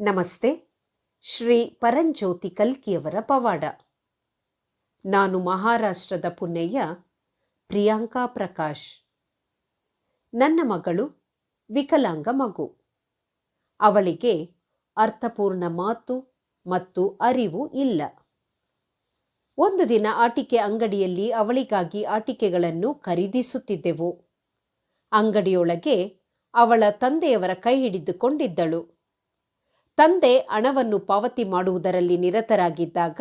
ನಮಸ್ತೆ. ಶ್ರೀ ಪರಂಜ್ಯೋತಿ ಕಲ್ಕಿಯವರ ಪವಾಡ. ನಾನು ಮಹಾರಾಷ್ಟ್ರದ ಪುಣೆಯ ಪ್ರಿಯಾಂಕಾ ಪ್ರಕಾಶ್. ನನ್ನ ಮಗಳು ವಿಕಲಾಂಗ ಮಗು. ಅವಳಿಗೆ ಅರ್ಥಪೂರ್ಣ ಮಾತು ಮತ್ತು ಅರಿವು ಇಲ್ಲ. ಒಂದು ದಿನ ಆಟಿಕೆ ಅಂಗಡಿಯಲ್ಲಿ ಅವಳಿಗಾಗಿ ಆಟಿಕೆಗಳನ್ನು ಖರೀದಿಸುತ್ತಿದ್ದೆವು. ಅಂಗಡಿಯೊಳಗೆ ಅವಳ ತಂದೆಯವರ ಕೈ ಹಿಡಿದುಕೊಂಡಿದ್ದಳು. ತಂದೆ ಹಣವನ್ನು ಪಾವತಿ ಮಾಡುವುದರಲ್ಲಿ ನಿರತರಾಗಿದ್ದಾಗ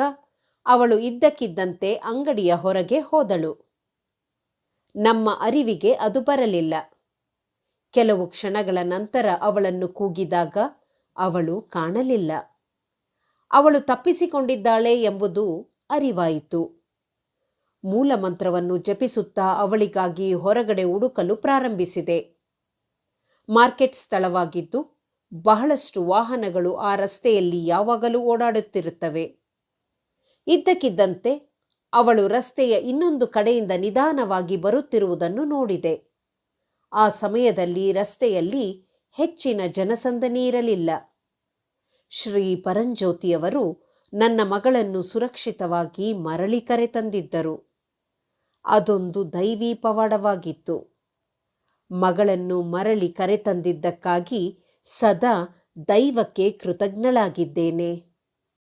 ಅವಳು ಇದ್ದಕ್ಕಿದ್ದಂತೆ ಅಂಗಡಿಯ ಹೊರಗೆ ಹೋದಳು. ನಮ್ಮ ಅರಿವಿಗೆ ಅದು ಬರಲಿಲ್ಲ. ಕೆಲವು ಕ್ಷಣಗಳ ನಂತರ ಅವಳನ್ನು ಕೂಗಿದಾಗ ಅವಳು ಕಾಣಲಿಲ್ಲ. ಅವಳು ತಪ್ಪಿಸಿಕೊಂಡಿದ್ದಾಳೆ ಎಂಬುದು ಅರಿವಾಯಿತು. ಮೂಲ ಮಂತ್ರವನ್ನು ಜಪಿಸುತ್ತಾ ಅವಳಿಗಾಗಿ ಹೊರಗಡೆ ಹುಡುಕಲು ಪ್ರಾರಂಭಿಸಿದೆ. ಮಾರ್ಕೆಟ್ ಸ್ಥಳವಾಗಿದ್ದು ಬಹಳಷ್ಟು ವಾಹನಗಳು ಆ ರಸ್ತೆಯಲ್ಲಿ ಯಾವಾಗಲೂ ಓಡಾಡುತ್ತಿರುತ್ತವೆ. ಇದ್ದಕ್ಕಿದ್ದಂತೆ ಅವಳು ರಸ್ತೆಯ ಇನ್ನೊಂದು ಕಡೆಯಿಂದ ನಿಧಾನವಾಗಿ ಬರುತ್ತಿರುವುದನ್ನು ನೋಡಿದೆ. ಆ ಸಮಯದಲ್ಲಿ ರಸ್ತೆಯಲ್ಲಿ ಹೆಚ್ಚಿನ ಜನಸಂದಣಿ ಇರಲಿಲ್ಲ. ಶ್ರೀ ಪರಂಜ್ಯೋತಿಯವರು ನನ್ನ ಮಗಳನ್ನು ಸುರಕ್ಷಿತವಾಗಿ ಮರಳಿ ಕರೆತಂದಿದ್ದರು ಅದೊಂದು ದೈವಿ ಪವಾಡವಾಗಿತ್ತು ಮಗಳನ್ನು ಮರಳಿ ಕರೆತಂದಿದ್ದಕ್ಕಾಗಿ ಸದಾ ದೈವಕ್ಕೆ ಕೃತಜ್ಞಳಾಗಿದ್ದೇನೆ.